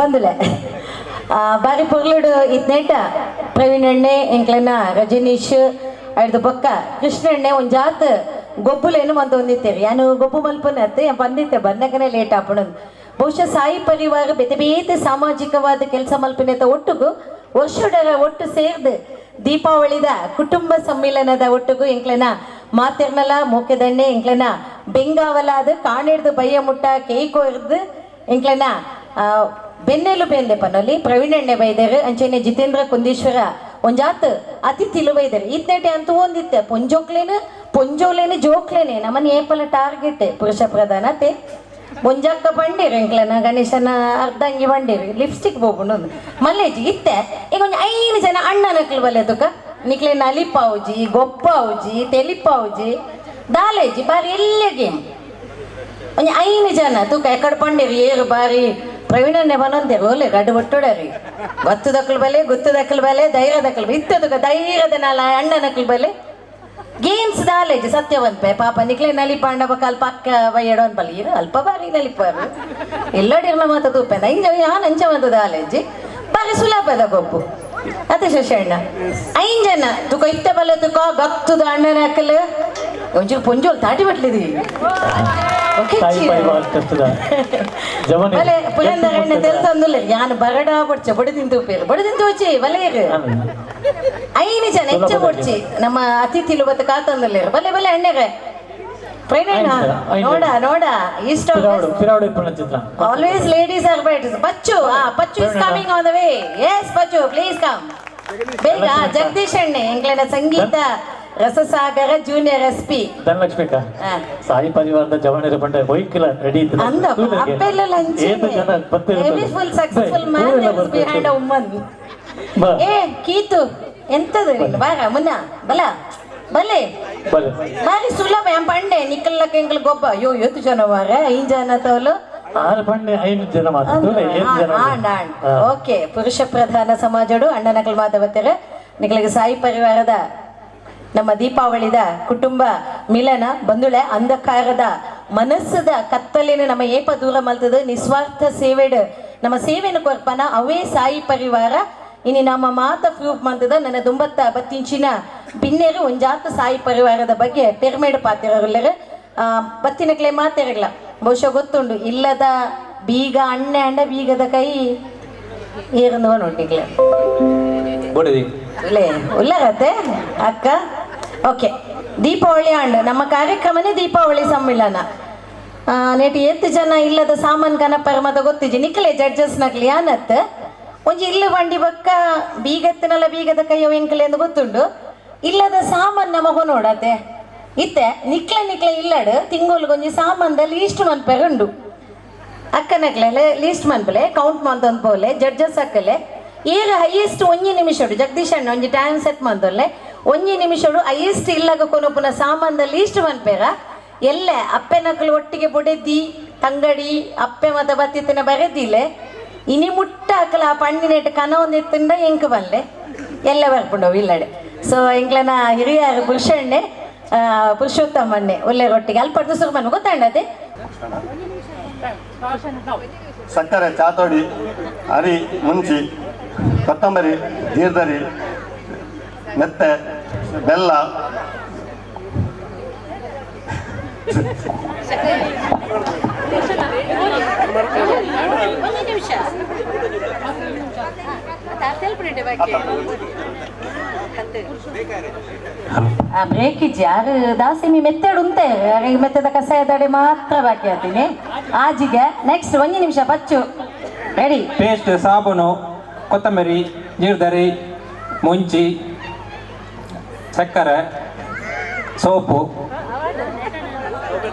ಬಂದುಲೆ. ಬಾರಿ ಪೊರ್ಲುಡು ಇದ್ನೇಟ ಪ್ರವೀಣ್ ಎಣ್ಣೆ ಎಂಕ್ಲೆನ ರಜನೀಶ್ ಅಡ್ದು ಬೊಕ್ಕ ಕೃಷ್ಣ ಎಣ್ಣೆ ಜಾತ್ ಗೊಬ್ಬುಲೇನು ಒಂದಿತ್ತೇರಿ ಯಾನು ಗೊಬ್ಬು ಮಲ್ಪನತ್ತೆ ಬಂದಿತ್ತೆ? ಬಂದಾಗನೇ ಲೇಟ್ ಆಪಣನ್ ಬಹುಶಃ ಸಾಯಿ ಪರಿವಾರ ಬೇತೆ ಬೇತೆ ಸಾಮಾಜಿಕವಾದ ಕೆಲಸ ಮಲ್ಪನೆತ ಒಟ್ಟಿಗೂ, ವರ್ಷಡರ ಒಟ್ಟು ಸೇರ್ದು ದೀಪಾವಳಿದ ಕುಟುಂಬ ಸಮ್ಮಿಲನದ ಒಟ್ಟಿಗೂ ಎಂಕ್ಲೆನ ಮಾತಿರ್ನಲ, ಮೂಕೆದಣ್ಣೆ, ಎಂಕ್ಲೆನ ಬೆಂಗಾವಲಾದ ಕಾಣಿಡ್ದು ಬಯ್ಯ ಮುಟ್ಟ ಕೇಕು ಇರ್ದು ಎಂಕ್ಲೆನ ಆ, ಬೆನ್ನೆಲು ಬೇಂದೆ ಪನ್ನೊಲಿ ಪ್ರವೀಣ್ ಎಣ್ಣೆ ಬೈದೇರು ಅಂಚೆನೆ ಜಿತೇಂದ್ರ ಕುಂದೀಶ್ವರ ಒಂಜಾತ್ ಅತಿಥಿಲು ಬೈದೇರು. ಇತ್ನೆಟೆ ಅಂತೂ ಒಂದಿತ್ತೆ. ಪೊಂಜೋಕ್ಲೇನು ಪೊಂಜೋಲೇನು ಜೋಕ್ಲೇನೆ. ನಮ್ಮನ್ನ ಏಪಲ ಟಾರ್ಗೆಟ್ ಪುರುಷ ಪ್ರಧಾನತೆ. ಮುಂಜಾಕ ಬಂಡಿರು ಎಂಕ್ಲನ ಗಣೇಶನ ಅರ್ಧಂಗಿ ಬಂಡಿರು ಲಿಪ್ಸ್ಟಿಕ್ ಬೋಬುಂಡು ಮಲ್ಲೇಜಿ ಇತ್ತೆ. ಈಗ ಒಂದು ಐದು ಜನ ಅಣ್ಣ ನಕ್ಲು ಬಲೆ ತುಕ ನಿಕ್ಲೆ ನಲಿಪಾವುಜಿ ಗೊಪ್ಪಾವುಜಿ ತೆಲಿಪಾವುಜಿ ದಾಲೇಜಿ ಬಾರಿ ಎಲ್ಲ ಗೇಮ್. ಒಂಜಿ ಐನು ಜನ ತೂಕ ಎಕಡೆ ಪಂಡಿರಿ ಏರು ಬಾರಿ ಪ್ರವೀಣನ್ನೇ ಬನಂದೇರು ಒಲೆ ಗಡ್ಡು ಒಟ್ಟುಡರಿ ಗೊತ್ತು ದಕ್ಕಲ ಬಲೆ, ಗೊತ್ತು ದಕ್ಕಲ ಬಲೆ, ಧೈರ್ಯ ದಕ್ಕಲ ಬಲೆ ಇತ್ತದಕ್ಕೆ ಧೈರ್ಯದ ನಾಲ ಅಣ್ಣ ನಕ್ಕಲ ಬಲೆ. ಗೇಮ್ಸ್ ನಾಲೆಜ್ ಸತ್ಯವಂತ ಪಾಪ, ನಿಕ್ಲೆ ನಲಿಪಾಂಡ ಕಲ್ಪ, ಅಕ್ಕ ಬೈಯಡೋ ಅನ್ಪಲ್ಲ ಇರು ಅಲ್ಪ ಬಾರಿ ನಲಿಪಾರು ಎಲ್ಲಡಿರ್ಲ ಮಾತ ತೂಪೆ ಇಂಜ ಯಾನ್ ಅಂಚ ಒಂದು ದಾಲೇಜಿ ಬಾರಿ ಸುಲಭದ ಗೊಬ್ಬು. ಅತ್ತೆ ಶಶಣ್ಣ ಐನ್ ಜನ ತುಕ ಇತ್ತ ಬಲ ತುಕ ಗತ್ತದ ಅಣ್ಣನ ಹಾಕಲ್ ಒಂಚೂರು ಪುಂಜೋಲ್ ತಾಟಿ ಬಟ್ಲಿದಿ. ತಾಯಿ ಪರಿವಾರ ಕಷ್ಟದ ಜವನ. ಅಲೆ ಪುಲಂದರಣ್ಣ ತೆಲ್ತಂದುಲ್ಲ ಯಾನ್ ಬರಡ ಬಡ್ಚ ಬಡದಿಂದು ಪೇರು ಬಡದಿಂದು ವಚಿ ಬಲೆಗೆ ಐನು ಜನ ಹೆಚ್ಚ ಬಡ್ಚಿ ನಮ್ಮ ಅತಿಥಿಲು ಬತ್ತ ಕಾತಂದಲ್ಲ ಬಲೆ ಬಲೆ ಅಣ್ಣಗೆ ಪ್ರೈನೇಣ ನೋಡ ನೋಡ ಇಷ್ಟ always ladies are bite Bachchu ಆ Bachchu is coming on the way yes Pachchu please come ಬೇಗ ಜಗದೀಶ್ ಅಣ್ಣೆ ಎಂಗ್ಲೆನ ಸಂಗೀತ. ರಸಸಾಗರ ಜೂನಿಯರ್ ಎಸ್ ಪಿ ಧನಲಕ್ಷ್ಮಿಕ ಸಾಯಿ ಪರಿವಾರದ ಜವನಿರ ಬಂಡ ಬೈಕಿಲ ರೆಡಿ ಇತ್ತು ಅಂದ ಅಪ್ಪೆಲ್ಲ ಲಂಚ್ ಏನು ಜನ heavy full successful man behind a woman ಏ ಕೀತು ಎಂತದು ನೀನು? ಬಾರ ಮುನ್ನ ಬಲ. ಬಲೆ. ಬಾರಿ ಸುಲಭ ಎಂ ಪಂಡೆ? ನಿಕ್ಕಲ್ಲ ಕೆಂಕಲ್ ಗೊಬ್ಬ. ಅಯ್ಯೋ ಎತ್ತು ಜನ ಬಾರ ಜನ ತೋಲು? ಆರು ಐದು ಜನ ಮಾತು. ಓಕೆ ಪುರುಷ ಪ್ರಧಾನ ಸಮಾಜಡು ಅಣ್ಣನಕಲ್ ಮಾತಾವತ್ತಾರೆ ನಿಗಳಿಗೆ ಸಾಯಿ ಪರಿವಾರದ ನಮ್ಮ ದೀಪಾವಳಿದ ಕುಟುಂಬ ಮಿಲನ ಬಂದುಳೆ ಅಂಧಕಾರದ ಮನಸ್ಸದ ಕತ್ತಲಿನ ನಮ್ಮ ಏಪ ದೂರ ಮಲ್ತದ. ನಿಸ್ವಾರ್ಥ ಸೇವೆಡ್. ನಮ್ಮ ಸೇವೆನ ಕೊರ್ಪನ ಅವೇ ಸಾಯಿ ಪರಿವಾರ. ಇನಿ ನಮ್ಮ ಮಾತ ಪ್ರೂಫ್ ಮಂತದ ನನ್ನ ದುಂಬತ್ತ ಬತ್ತಿಂಚಿನ ಬಿನ್ನೆರು ಒಂಜಾತ ಸಾಯಿ ಪರಿವಾರದ ಬಗ್ಗೆ ಪಿರಮಿಡ್ ಬತ್ತಿನ ಬತ್ತಿನಕ್ಲೆ ಮಾತಿರಲ್ಲ. ಬಹುಶಃ ಗೊತ್ತುಂಡು ಇಲ್ಲದ ಬೀಗ ಅಣ್ಣೆ ಅಂಡ ಬೀಗದ ಕೈ ಏರಂದವ ನೋಟಿಗ್ಲೆ ಒಳ್ಳೆ ಒಳ್ಳೆ ಅಕ್ಕ. ಓಕೆ. ದೀಪಾವಳಿ ಆಂಡ್ ನಮ್ಮ ಕಾರ್ಯಕ್ರಮನೇ ದೀಪಾವಳಿ ಸಮ್ಮಿಳನ. ನೆಟಿ ಎತ್ತು ಜನ ಇಲ್ಲದ ಸಾಮಾನ್ ಕನ ಪರಮದ ಗೊತ್ತಿಜಿ ನಿಕ್ಲೆ ಜಡ್ಜಸ್ ನಕ್ಲಿ ಯಾನತ್ ಒಂಜಿ ಇಲ್ಲ ಬಂಡಿ ಬಕ್ಕ ಬೀಗತ್ತಿನಲ್ಲ ಬೀಗದ ಕೈಯ ಎಂಕಲೆ ಎಂದು ಗೊತ್ತುಂಡು. ಇಲ್ಲದ ಸಾಮಾನ್ ನಮಗೂ ನೋಡತ್ತೆ. ಇತ್ತೆ ನಿಕ್ಲೆ ನಿಕ್ಲೆ ಇಲ್ಲಡು ಮನ್ ಸಾಮಾನ್ದಲ್ಲಿ ಇಷ್ಟು ಮನ್ಪೆರುಂಡು ಅಕ್ಕನಕ್ಲೆಲೆ ಲೀಸ್ಟ್ ಮನ್ಪಲೆ ಕೌಂಟ್ ಮಂತೊಂದು ಪೋಲೆ ಜಡ್ಜಸ್ ಅಕ್ಕಲೆ. ಈಗ ಹೈಯೆಸ್ಟ್ ಒಂಜಿ ನಿಮಿಷಡು ಜಗದೀಶ್ ಅಣ್ಣ ಒಂಜಿ ಟೈಮ್ ಸೆಟ್ ಮಂದೊಲ್ಲೆ ಒಂಜಿ ನಿಮಿಷಡು ಹೈಯೆಸ್ಟ್ ಇಲ್ಲಗ ಕೊನಪುನ ಸಾಮಾನ್ದ ಲೀಸ್ಟ್ ಮನ್ಪೇರ ಎಲ್ಲೆ ಅಪ್ಪೆನಕಲು ಒಟ್ಟಿಗೆ ಬೊಡೆದಿ ತಂಗಡಿ, ಅಪ್ಪೆ ಮತ ಬತ್ತಿತ್ತಿನ ಬರೆದಿಲೆ ಇನಿ ಮುಟ್ಟ ಅಕ್ಕಲ ಆ ಪಣ್ಣಿನೆಟ್ಟು ಕನ ಒಂದಿತ್ತಿಂದ ಎಂಕ ಬಲ್ಲೆ? ಎಲ್ಲ ಬರ್ಕೊಂಡು ಇಲ್ಲಡೆ. ಸೊ ಎಂಕ್ಲನ ಹಿರಿಯ ಪುರುಷಣ್ಣೆ ಪುರುಷೋತ್ತಮಣ್ಣೆ ಒಳ್ಳೆ ಪಡೆದು ಸುರು ಬನ್ನು ಗೊತ್ತಾಂಡದೆ? ಸಕ್ಕರೆ ಚಾತೋಡಿ ಅರಿ ಮುಂಚಿ, ಕೊತ್ತಂಬರಿ ಜೀರ್ದರಿ ಮೆತ್ತೆ ಬೆಲ್ಲ. ಆ ಬ್ರೇಕ್ ಇಜ್ಜಿ ಯಾರು ದಾಸಿ ಮೀ ಮೆತ್ತಡು ಉಂಟೆ ಮೆತ್ತದ ಕಸಾಯ ತಡೆ ಮಾತ್ರ ಬಾಕಿ ಆಗ್ತೀನಿ ಆಜಿಗೆ ನೆಕ್ಸ್ಟ್ ಒಂದು ನಿಮಿಷ ಬಚ್ಚು. ರೆಡಿ ಪೇಸ್ಟ್ ಸಾಬೂನು ಕೊತ್ತಂಬರಿ ಜೀರ್ದರಿ ಮುಂಚಿ ಸಕ್ಕರೆ ಸೋಪು.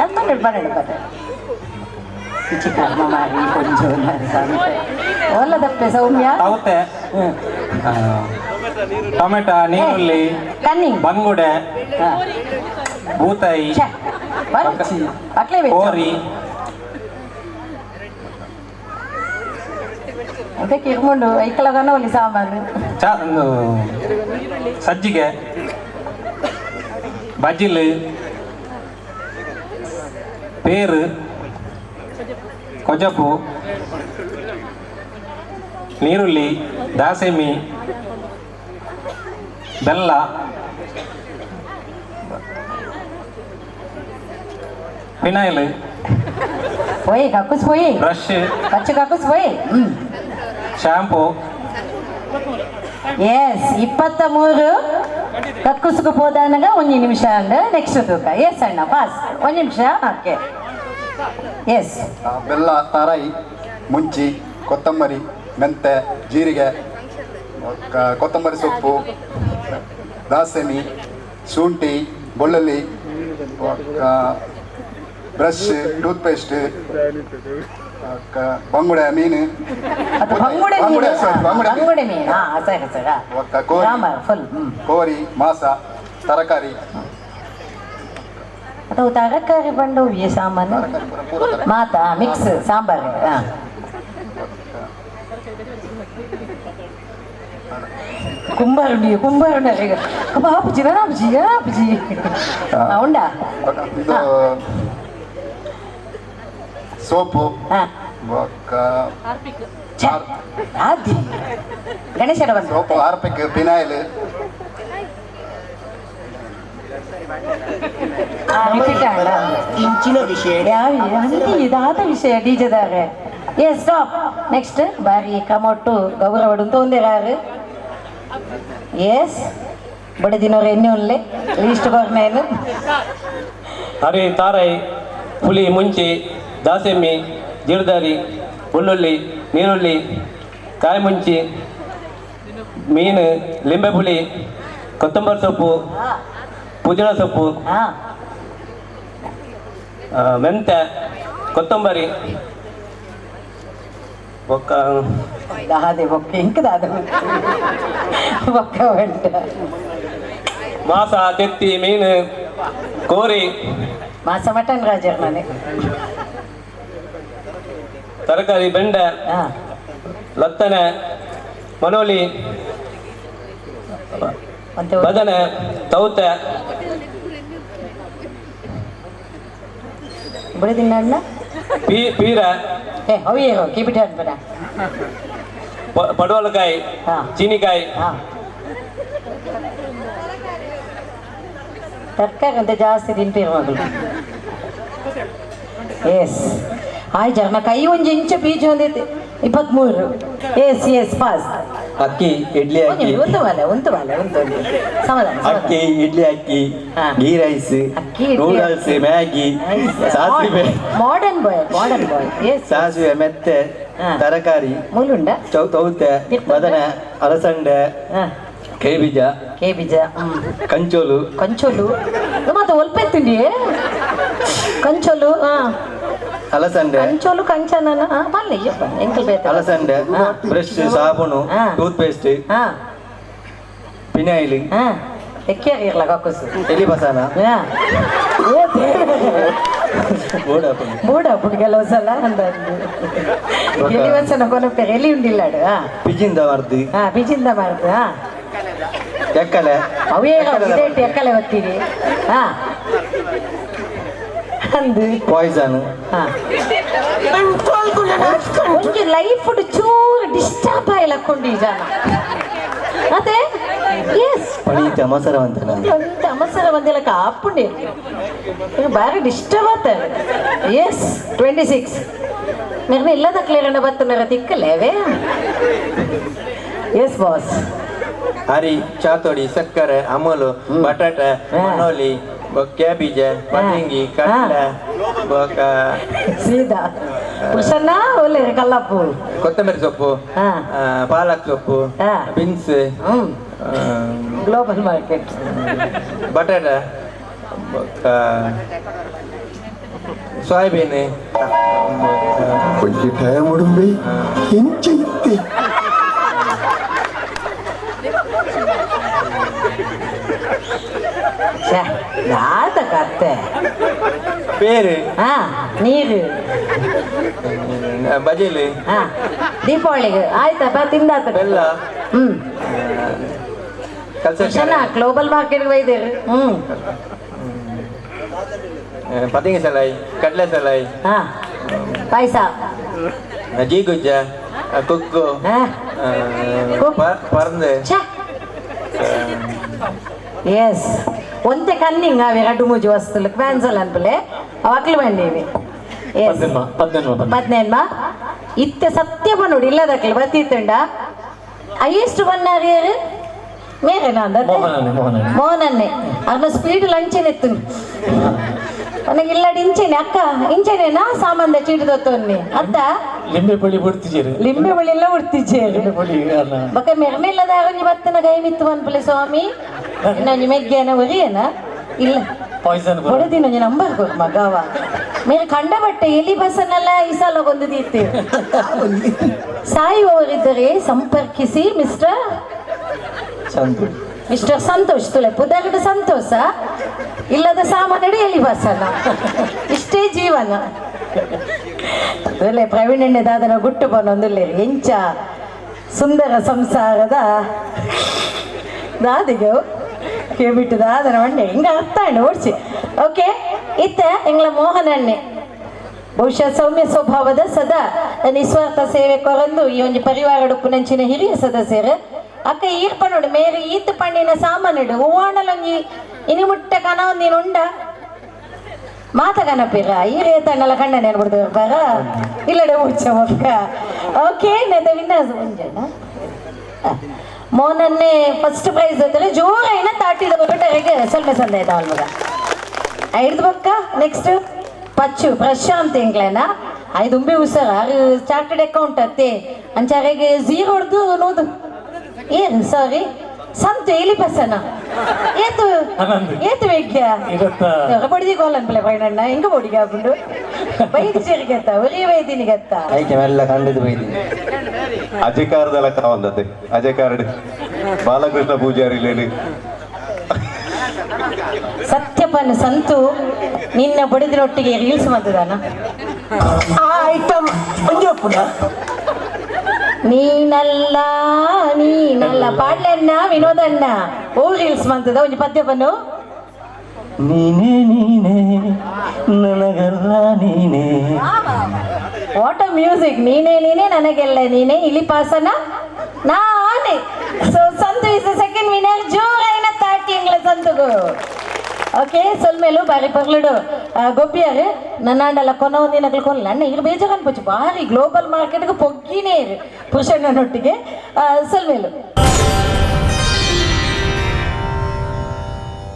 ಟೊಮೆಟ ಒಲ್ಲದಪ್ಪೆ ಸೌಮ್ಯ. ಸೌತೆ ಟೊಮೆಟೊ ನೀರುಳ್ಳಿ ಬಂಗುಡೆ ಬೂತಾಯಿ ಕೋರಿ ಅದಕ್ಕೆ ಇಟ್ಕೊಂಡು ಐಕಲಗನ ಒಲಿ ಒಂದು ಸಜ್ಜಿಗೆ. பஜ்ஜில் பேரு கொஜப்பு ನೀರುಳ್ಳಿ ದಾಸೆಮಿ ಬೆಲ್ಲ ಫಿನೈಲ್ ಹೋಯ್ ಕಕ್ಕುಸ್ ಹೋಯ್ ಬ್ರಷ್ ಕಚ್ಚು ಕಕ್ಕುಸ್ ಹೋಯ್ ಶಾಂಪೂ ಎಸ್ ಇಪ್ಪತ್ತ ಮೂರು ಕಕ್ಕುಸುಕು ಹೋದನಗ ಒಂದು ನಿಮಿಷ ಅಂದ್ರೆ ನೆಕ್ಸ್ಟ್ ತೂಕ. ಎಸ್ ಅಣ್ಣ ಪಾಸ್ ಒಂದು ನಿಮಿಷ? ಓಕೆ ಎಸ್ ಬೆಲ್ಲ, ತಾರಾಯಿ, ಮುಂಚಿ, ಕೊತ್ತಂಬರಿ, ಮೆಂತೆ, ಜೀರಿಗೆ ಕೊತ್ತಂಬರಿ ಸೊಪ್ಪು, ದಾಸಮಿ, ಶುಂಠಿ ಬೊಳ್ಳಲ್ಲಿ ಬ್ರಷ್, ಟೂತ್ಪೇಸ್ಟ್. ಬಂಗುಡೆ ಮೀನು ಅದು ಬಂಗುಡೆ ಮೀನು ಬಂಗುಡೆ, sorry, ಬಂಗುಡೆ ಮೀನು. ಬಂಗುಡೆ ಮೀನು ಹಾ ಸರಿ ಸರಿ ಒಕ್ಕ ಕೋರಿ ಗ್ರಾಮರ್ ಫುಲ್ ಕೋರಿ ಮಾಸ ತರಕಾರಿ ಅದು ತರಕಾರಿ ಬಂಡು ಈ ಸಾಮಾನು ತರಕಾರಿ ಪೂರ ಪೂರ ತರಕಾರಿ. ಮಾತಾ ಮಿಕ್ಸ್ ಸಾಂಬಾರ್ ಹಾ ಕುಂಬಾರುಂಡಿ ಕುಂಬಾರುಂಡಿ ಈಗ ಬಾಪುಜಿ ರಾಮಜಿ ರಾಮಜಿ ಉಂಡಾ ಇದು ಸೋಪು ಹಾ ಒಕ್ಕ ಛೆ, ಆದಿ ಗಣೇಶನ ಬಂದು ಸೋಪು ಹಾರ್ಪಿಕ್ ಫಿನಾಯಿಲ್ ರಿಪೀಟ್ ಇಂಚಿನ ವಿಷಯ ಯಾವ ಹಂದಿ ಇದಾದ ವಿಷಯ ಡಿಜೆದಾರೆ ಏ ಸ್ಟಾಪ್ ನೆಕ್ಸ್ಟ್ ಬಾರಿ ಕಮೊಟ್ಟು ಗೌರವಡು ತೊಂದಿರಾರು ಎಸ್ ಬಡದಿನವ್ರು ಎಣ್ಣೆ ಉಳ್ಳೆ ಲೀಸ್ಟ್ ಬರ್ನೇನು ಹರಿ ತಾರೈ ಪುಲಿ ಮುಂಚಿ ದಾಸೆಮ್ಮಿ ಜೀರ್ದಾರಿ ಬೆಳ್ಳುಳ್ಳಿ ನೀರುಳ್ಳಿ ಕಾಯಿ ಮುಂಚಿ ಮೀನು ಲಿಂಬೆ ಪುಳಿ ಕೊತ್ತಂಬರಿ ಸೊಪ್ಪು ಪುದೀನ ಸೊಪ್ಪು ಮೆಂತ್ಯ ಕೊತ್ತಂಬರಿ. ದಾದೆ ಬೊಕ್ಕ ಬೊಕ್ಕ ಮಾಸ ತೆತ್ತಿ ಮೀನು ಕೋರಿ. ಮಾಸ ಮಟನ್ ರಾಜ ಮನೆ ತರಕಾರಿ ಬೆಂಡೆ ಲತ್ತನೆ ಮನೋಲಿ ಬದನೆ ತೌತೆ. ಪೀ ಪೀರ. ಕಿಬಿಟ ಪಡವಲಕಾಯಿ ಚೀನಿಕಾಯಿ. ತರಕಾರಿ ಅಂತ ಜಾಸ್ತಿ ತಿಂತಿರುವ ಮಗಳು? ಎಸ್ ಆಯ್ ಜನ ಕೈ ಒಂಜಿ ಇಂಚ ಬೀಜ ಹೊಂದೈತೆ ಇಪ್ಪತ್ಮೂರು. Yes yes pass. ಅಕ್ಕಿ ಇಡ್ಲಿ ಹಾಕಿ ಒಂದು ವಾಲೆ ಒಂದು ವಾಲೆ ಒಂದು ಒಂದು. ಸಮಾಧಾನ ಅಕ್ಕಿ ಇಡ್ಲಿ ಅಕ್ಕಿ ಹಾ. ಗೀ ರೈಸ್ ಅಕ್ಕಿ, ಇಡ್ಲಿ ನೂಡಲ್ಸ್ ಮ್ಯಾಗಿ ಸಾಸಿವೆ. Modern boy modern boy yes. ಸಾಸಿವೆ ಮೆತ್ತೆ ಹಾ. ತರಕಾರಿ ಮೂಲುಂಡ ಚೌತೌತೆ ಇರ್ತದೆ. ಬದನೆ ಅಲಸಂಡೆ ಹಾ. ಕೈ ಬೀಜ ಕೆ ಬೀಜ ಹ್ಮ್. ಕಂಚೋಲು. ಕಂಚೋಲು. ಮತ್ತೆ ಒಲ್ಪೆತ್ತಿಂಡಿ ಕಂಚೋಲು ಹಾ. ಅಲಸಂಡೆ ಕಂಚೋಲು ಕಂಚನ ಬಲ್ಲ ಅಯ್ಯಪ್ಪ ಎಂಕಲ್ ಬೇತ ಅಲಸಂಡೆ ಹಾ. ಬ್ರಷ್ ಸಾಬೂನು ಹಾ. ಟೂತ್ ಪೇಸ್ಟ್ ಹಾ ಫಿನೈಲ್ ಹಾ. ಎಕ್ಕಿಯಾಗ ಇರ್ಲ ಕಕ್ಕುಸು ಎಲಿ ಬಸಾನ ಹಾ. ಓ ದೇವ್ರೇ. ಬೋಡಪ್ಪ ಮೂಡ ಬುಡ್ಗೆಲ್ಲ ಸಲ ಎಲ್ಲಿ ವರ್ಷನ ಕೊನಪೇರೆ ಎಲ್ಲಿ ಉಂಡಿಲ್ಲಾಡು ಹಾ. ಪಿಜಿಂದ ವರ್ದು. ಹಾ ಬಿಜಿಂದ ಮಾಡ್ದು ಹಾ. ಎಕ್ಕಲೆ. ಅವೇ ಎಕ್ಕಲೆ ಹೊತ್ತೀರಿ ಹಾ. ಪಾಯ್ಸನ್ ಹಾ ಒಂಜಿ ಲೈಫ್ ಚೂರು ಡಿಸ್ಟರ್ಬ್ ಆಯ್ಲ ಕೊಂಡಿ ಜನ ಅದೇ ಎಸ್ ಪಣೀತ ಮಸರವಂತ ನಾನು ಒಂದು ಅವಸರ ಬಂದಿಲ್ಲ ಕಾಪುಂಡಿ ಈಗ ಬಾರಿ ಡಿಸ್ಟರ್ಬ್ ಆಗ್ತಾರೆ ಎಸ್ ಟ್ವೆಂಟಿ ಸಿಕ್ಸ್ ನಿರ್ನ ಇಲ್ಲದ ಕ್ಲಿಯರನ್ನ ಬತ್ತನರ ತಿಕ್ಕಲೇವೇ ಎಸ್ ಬಾಸ್ ಹರಿ ಚಾತೋಡಿ bậc cha bị già và thiên gì cả là bậc sida usana oleh kalapu kotamir sopu palak à. Beans global market. Batata bậc soybean bậc thế mà muốn đi hiến chính tiền. ಯಾತ ಕತ್ತೆ ಪೇರು ಹಾ ನೀರು ಬಜೀಲು ಹಾ ದೀಪಾವಳಿಗೆ ಆಯ್ತಾ ಬಾ ತಿಂದಾತ ಬೆಲ್ಲ ಹ್ಮ್ ಕಲ್ಸಕ್ಕರೆ ಪುರುಷನ ಗ್ಲೋಬಲ್ ಮಾರ್ಕೆಟ್ಗೆ ಒಯ್ದೇರು ಹ್ಮ್ ಪತಂಗಿ ಸಲಾಯಿ ಕಡಲೆ ಸಲಾಯಿ ಹಾ ಪಾಯಸ ಜೀಗುಜ್ಜ ಕೊಕ್ಕೋ ಹಾ ಪರಂದೆ ఎస్ ಒಂತೆ ಕನ್ನಿಂಗ್ అవి రెండు మూజు వస్తువులు క్యాన్సల్ అనిపలే అవట్లు ಬಂದೀವಿ ಎಸ್ ಪದ್ನೆನ್ಮ ಪದ್ನೆನ್ಮ ಪದ್ನೆನ್ಮ. ಪದ್ನೇನ್ಮ ಇತ್ತೆ ಸತ್ಯಪ ನೋಡಿ ಇಲ್ಲದಕ್ಲೆ ಬತ್ತಿತ್ತುಂಡ ಹೈಯೆಸ್ಟ್ ಬನ್ನಾರು ಯಾರು ಮೇರೆನಾ ಅಂದ ಮೋಹನನೇ ಮೋಹನನೇ ಮೋಹನನ್ನೇ ಅವನ ಸ್ಪೀಡ್ ಲಂಚೆನೆತ್ತು ನನಗೆ ಇಲ್ಲ ಇಂಚೆನೆ ಅಕ್ಕ ಇಂಚೆನೇನಾ? ಸಾಮಾನ್ಯ ಚೀಟಿ ದೊತ್ತೊನ್ನಿ ಅತ್ತ? ಲಿಂಬೆ ಬಳಿ ಬಿಡ್ತಿದ್ದೀರಿ. ಲಿಂಬೆ ಬಳಿ ಎಲ್ಲ ಬಿಡ್ತಿದ್ದೀರಿ ಬಕ ಮೆರ್ಮೆಲ್ಲದ ಅವನಿ ಬತ್ತನ ಕೈ ಮಿತ್ತು ಅನ್ಪಲೆ ಸ್ವಾಮಿ. ನಾನು ಮೆಗ್ಗೇನ ಒರಿಯನ ಇಲ್ಲ. ಪಾಯ್ಸನ್ ಹೊಡೆದಿನ ನಂಬರ್ ಮಗವ. ಮೇರೆ ಕಂಡ ಬಟ್ಟೆ ಎಲಿ ಬಸ್ಸನ್ನೆಲ್ಲ ಈ ಸಲ ಒಂದು ದೀತಿ. ಸಾಯುವವರಿದ್ದರೆ ಸಂಪರ್ಕಿಸಿ ಮಿಸ್ಟರ್. ಚಂದ ಮಿಸ್ಟರ್ ಸಂತೋಷ ತುಳೆ ಪುದಗಡ ಸಂತೋಷ? ಇಲ್ಲದ ಸಾಮಾನ್ಯ ಎಲ್ಲಿ ಬಸ್ಸನ್ನ ಇಷ್ಟೇ ಜೀವನ. ಒಳ್ಳೆ ಪ್ರವೀಣಣ್ಣ ದಾದನ ಗುಟ್ಟು ಬಂದೊಂದುಲ್ಲೆ ಎಂಚ ಸುಂದರ ಸಂಸಾರದ ದಾದಿಗೆ ಕೇಬಿಟ್ಟು ದಾದನ ಮಂಡೆ ಹಿಂಗ ಅರ್ಥ ಓಡಿಸಿ. ಓಕೆ, ಇತ್ತ ಎಂಗ್ಲ ಮೋಹನಣ್ಣೆ ಬಹುಶಃ ಸೌಮ್ಯ ಸ್ವಭಾವದ ಸದಾ ನಿಸ್ವಾರ್ಥ ಸೇವೆ ಕೊರಂದು ಈ ಒಂದು ಪರಿವಾರ ಉಪ್ಪುನಂಚಿನ ಹಿರಿಯ ಸದಸ್ಯರು. ಮೇರೆ ಈತ ಪಣ್ಣಿನ ಸಾಮಾನ್ಯಡು ಹೂವಾಣಲೊಂಜಿ ಇನಿ ಮುಟ್ಟ ಕನ ನೀನು ಉಂಡ. ಮಾತ ಕನಪಿರ ಈ ರೇತಣ್ಣಲ ಕಣ್ಣ ನೆನ್ಬಿಡ್ದು ಬರ. ಇಲ್ಲಡೆ ಮುಚ್ಚ ಮಕ್ಕ ಓಕೆ ನೆದ ವಿನ್ನಾಸ ಮುಂಜಾನ ಮೋನನ್ನೇ ಫಸ್ಟ್ ಪ್ರೈಸ್ ಅಂದರೆ ಜೋರೈನ ತಾಟಿದ ಹೊರಟರಿಗೆ ಸ್ವಲ್ಪ ಸಂದ ಆಯ್ತಾ ಮಗ. ಐದು ಬಕ್ಕ ನೆಕ್ಸ್ಟ್ ಪಚ್ಚು, ಪ್ರಶಾಂತ್ ಎಂಗ್ಲೇನ. ಐದು ಉಂಬೆ ಉಸರ. ಚಾರ್ಟೆಡ್ ಅಕೌಂಟ್ ಅತ್ತೆ. ಅಂಚಾರಿಗೆ ಝೀರೋ ಹೊಡೆದು ನೋದು. ಏನು ಸಾರಿ ಸಂತು ಎಲಿ ಪಸನ ಏತು. ಏತು ವೇಗ್ಯ ಇವತ್ತ ಬಡಿದಿ ಗೋಲನ್ ಪ್ಲೇ ಬೈನಣ್ಣ ಹಿಂಗ ಬಡಿಗೆ ಹಾಕೊಂಡು ಬೈದು ಸೇರಿಗೆತ್ತ ಒರಿ ವೈದಿನಿಗೆತ್ತ ಐಕೆ ಎಲ್ಲ ಕಂಡಿದ್ದು ಬೈದಿನಿ. ಅಜಕಾರದ ಬಂದದ್ದೆ ಒಂದತೆ ಕಾರ್ಡ್. ಬಾಲಕೃಷ್ಣ ಪೂಜಾರಿ ಲೇಡಿ. ಸತ್ಯಪನ್ ಸಂತು ನಿನ್ನ ಬಡಿದಿನೊಟ್ಟಿಗೆ ರೀಲ್ಸ್ ಆ ಐಟಮ್ ಒಂಜೋಪುನ ನೀನಲ್ಲ ನೀನಲ್ಲ. ಪಾಡ್ಲಣ್ಣ ವಿನೋದಣ್ಣ ಓ ಹಿಲ್ಸ್ ಬಂತದ ಒಂಜಿ ಪದ್ಯ ಬನ್ನು ನೀನೇ ನೀನೇ ನನಗಲ್ಲ ನೀನೇ. ವಾಟ್ ಮ್ಯೂಸಿಕ್ ನೀನೇ ನೀನೇ ನನಗೆಲ್ಲ ನೀನೇ. ಇಲ್ಲಿ ಪಾಸನ ನಾನೇ. So Santhu is second winner ಜೋರೈನ ತಾಟಿ ಎಂಗ್ಲ ಸಂತುಗು. ಓಕೆ ಸೊಲ್ಮೇಲು ಬಾರಿ ಪರ್ಲುಡು ಗೊಬ್ಬಿಯಾರು ನನ್ನಾಂಡಲ್ಲ ಕೊನ ಒಂದಿನಗಳು ಕೊಲ್ಲ ಅಣ್ಣ ಈಗ ಬೇಜಾರು ಅನ್ಪೋಚು ಭಾರಿ ಗ್ಲೋಬಲ್ ಮಾರ್ಕೆಟ್ಗೆ ಪೊಗ್ಗಿನೇ ಇರು ಪುರುಷಣ್ಣನೊಟ್ಟಿಗೆ ಸೊಲ್ಮೇಲು